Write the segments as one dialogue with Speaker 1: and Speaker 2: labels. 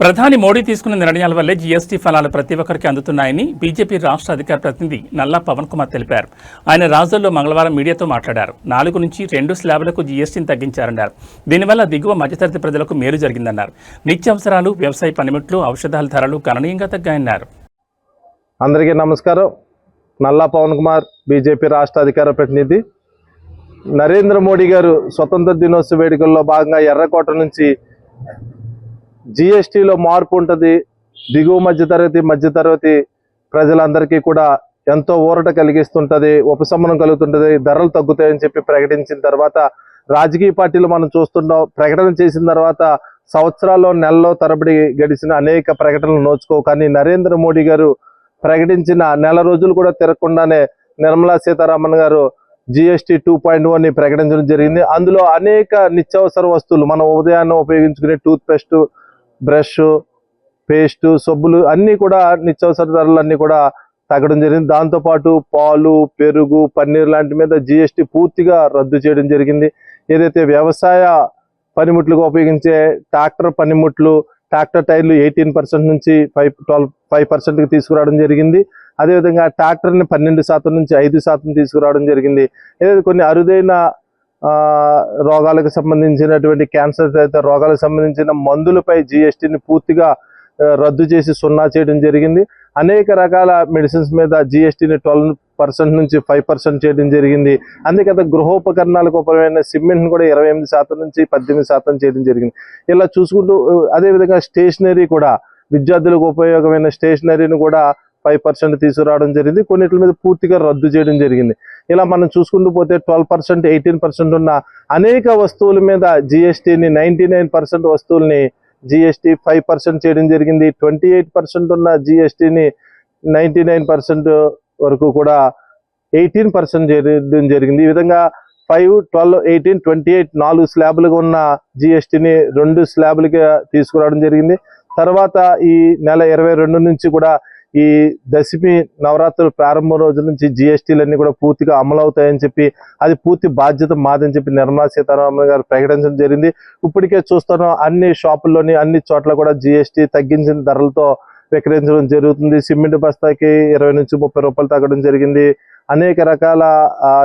Speaker 1: ప్రధాని మోడీ తీసుకున్న నిర్ణయాల వల్లే జీఎస్టీ ఫలాలు ప్రతి ఒక్కరికి అందుతున్నాయని బీజేపీ రాష్ట్ర అధికార ప్రతినిధి నల్లా పవన్ కుమార్ తెలిపారు. ఆయన రాజుల్లో మంగళవారం మీడియాతో మాట్లాడారు. నాలుగు నుంచి రెండు స్లాబులకు జీఎస్టీని తగ్గించారన్నారు. దీనివల్ల దిగువ మధ్యతరగతి ప్రజలకు మేలు జరిగిందన్నారు. నిత్యావసరాలు వ్యవసాయ పనిముట్లు ఔషధాల ధరలు గణనీయంగా తగ్గాయన్నారు.
Speaker 2: అందరికీ నమస్కారం. నల్లా పవన్ కుమార్ బీజేపీ రాష్ట్ర అధికార ప్రతినిధి. నరేంద్ర మోడీ గారు స్వతంత్ర దినోత్సవ వేడుకల్లో భాగంగా ఎర్రకోట నుంచి జిఎస్టీలో మార్పు ఉంటుంది. దిగువ మధ్యతరగతి మధ్యతరగతి ప్రజలందరికీ కూడా ఎంతో ఊరట కలిగిస్తుంటది ఉపశమనం కలుగుతుంటది ధరలు తగ్గుతాయని చెప్పి ప్రకటించిన తర్వాత రాజకీయ పార్టీలు మనం చూస్తున్నాం. ప్రకటన చేసిన తర్వాత సంవత్సరాల్లో నెలలో తరబడి గడిచిన అనేక ప్రకటనలు నోచుకో కానీ నరేంద్ర మోడీ గారు ప్రకటించిన నెల రోజులు కూడా తిరగకుండానే నిర్మలా సీతారామన్ గారు జిఎస్టీ టూ పాయింట్ వన్ని ప్రకటించడం జరిగింది. అందులో అనేక నిత్యావసర వస్తువులు మనం ఉదయాన్నే ఉపయోగించుకునే టూత్ పేస్ట్ బ్రష్ పేస్ట్ సబ్బులు అన్నీ కూడా నిత్యావసర ధరలు అన్నీ కూడా తగ్గడం జరిగింది. దాంతోపాటు పాలు పెరుగు పన్నీర్ లాంటి మీద జిఎస్టీ పూర్తిగా రద్దు చేయడం జరిగింది. ఏదైతే వ్యవసాయ పనిముట్లుగా ఉపయోగించే ట్రాక్టర్ పనిముట్లు ట్రాక్టర్ టైర్లు ఎయిటీన్ పర్సెంట్ నుంచి ఫైవ్ ట్వెల్వ్ ఫైవ్ పర్సెంట్కి తీసుకురావడం జరిగింది. అదేవిధంగా ట్రాక్టర్ని పన్నెండు శాతం నుంచి ఐదు శాతం తీసుకురావడం జరిగింది. ఏదైతే కొన్ని అరుదైన రోగాలకు సంబంధించినటువంటి క్యాన్సర్ తదితర రోగాలకు సంబంధించిన మందులపై జిఎస్టీని పూర్తిగా రద్దు చేసి సున్నా చేయడం జరిగింది. అనేక రకాల మెడిసిన్స్ మీద జిఎస్టీని ట్వెల్వ్ పర్సెంట్ నుంచి ఫైవ్ పర్సెంట్ చేయడం జరిగింది. అందుకే గృహోపకరణాలకు ఉపయోగమైన సిమెంట్ని కూడా ఇరవై ఎనిమిది శాతం నుంచి పద్దెనిమిది శాతం చేయడం జరిగింది. ఇలా చూసుకుంటూ అదేవిధంగా స్టేషనరీ కూడా విద్యార్థులకు ఉపయోగమైన స్టేషనరీని కూడా ఫైవ్ పర్సెంట్ తీసుకురావడం జరిగింది. కొన్నిటి మీద పూర్తిగా రద్దు చేయడం జరిగింది. ఇలా మనం చూసుకుంటూ పోతే ట్వెల్వ్ పర్సెంట్ ఎయిటీన్ పర్సెంట్ ఉన్న అనేక వస్తువుల మీద జిఎస్టీని నైన్టీ నైన్ పర్సెంట్ వస్తువుల్ని జిఎస్టీ ఫైవ్ పర్సెంట్ చేయడం జరిగింది. ట్వంటీ ఎయిట్ పర్సెంట్ ఉన్న జిఎస్టీని నైన్టీ నైన్ పర్సెంట్ వరకు కూడా ఎయిటీన్ పర్సెంట్ చేయడం జరిగింది. ఈ విధంగా five twelve eighteen twenty eight నాలుగు స్లాబ్లుగా ఉన్న జిఎస్టీని రెండు స్లాబ్లుగా తీసుకురావడం జరిగింది. తర్వాత ఈ నెల ఇరవై రెండు నుంచి కూడా ఈ దశమి నవరాత్రుల ప్రారంభం రోజు నుంచి జిఎస్టీలన్నీ కూడా పూర్తిగా అమలు అవుతాయని చెప్పి అది పూర్తి బాధ్యత మాదని చెప్పి నిర్మలా సీతారామన్ గారు ప్రకటించడం జరిగింది. ఇప్పటికే చూస్తున్నాం అన్ని షాపుల్లోని అన్ని చోట్ల కూడా జిఎస్టీ తగ్గించిన ధరలతో విక్రయించడం జరుగుతుంది. సిమెంట్ బస్తాకి ఇరవై నుంచి ముప్పై రూపాయలు తగ్గడం జరిగింది. అనేక రకాల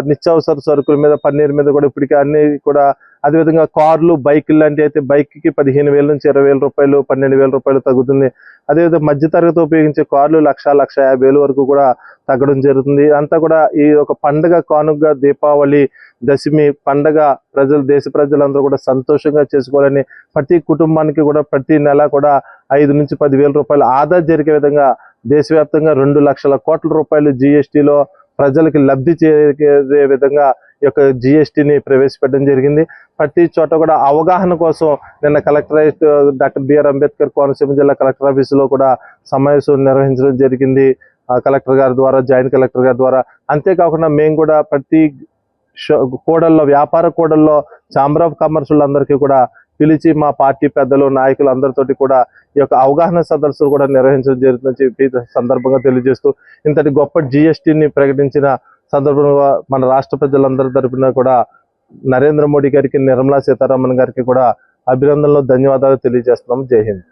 Speaker 2: నిత్యావసర సరుకుల మీద పన్నీర్ మీద కూడా ఇప్పటికే అన్ని కూడా అదేవిధంగా కార్లు బైకులు లాంటి అయితే బైక్కి పదిహేను వేల నుంచి ఇరవై వేల రూపాయలు పన్నెండు వేల రూపాయలు తగ్గుతుంది. అదేవిధంగా మధ్యతరగతి ఉపయోగించే కార్లు లక్ష లక్ష యాభై వేలు వరకు కూడా తగ్గడం జరుగుతుంది. అంతా కూడా ఈ ఒక పండగ కానుకగా దీపావళి దశమి పండగ ప్రజలు దేశ ప్రజలందరూ కూడా సంతోషంగా చేసుకోవాలని ప్రతి కుటుంబానికి కూడా ప్రతి నెల కూడా ఐదు నుంచి పదివేల రూపాయలు ఆదా జరిగే విధంగా దేశవ్యాప్తంగా రెండు లక్షల కోట్ల రూపాయలు జిఎస్టీలో ప్రజలకి లబ్ధి చేరే విధంగా యొక్క జిఎస్టీని ప్రవేశపెట్టడం జరిగింది. ప్రతి చోట కూడా అవగాహన కోసం నిన్న collectorate doctor BR Ambedkar Konaseema జిల్లా కలెక్టర్ ఆఫీసులో కూడా సమావేశం నిర్వహించడం జరిగింది. కలెక్టర్ గారి ద్వారా జాయింట్ కలెక్టర్ గారి ద్వారా. అంతేకాకుండా మేము కూడా ప్రతి షో- కూడల్లో వ్యాపార కూడల్లో ఛాంబర్ ఆఫ్ కామర్స్ అందరికీ కూడా పిలిచి మా పార్టీ పెద్దలు నాయకులు అందరితోటి కూడా ఈ యొక్క అవగాహన సదస్సులు కూడా నిర్వహించడం జరుగుతుందని చెప్పి సందర్భంగా తెలియజేస్తూ ఇంతటి గొప్ప జిఎస్టీని ప్రకటించిన సందర్భంగా మన రాష్ట్ర ప్రజలందరి తరఫున కూడా నరేంద్ర మోడీ గారికి నిర్మలా సీతారామన్ గారికి కూడా అభినందనలు ధన్యవాదాలు తెలియజేస్తున్నాం. జై హింద్.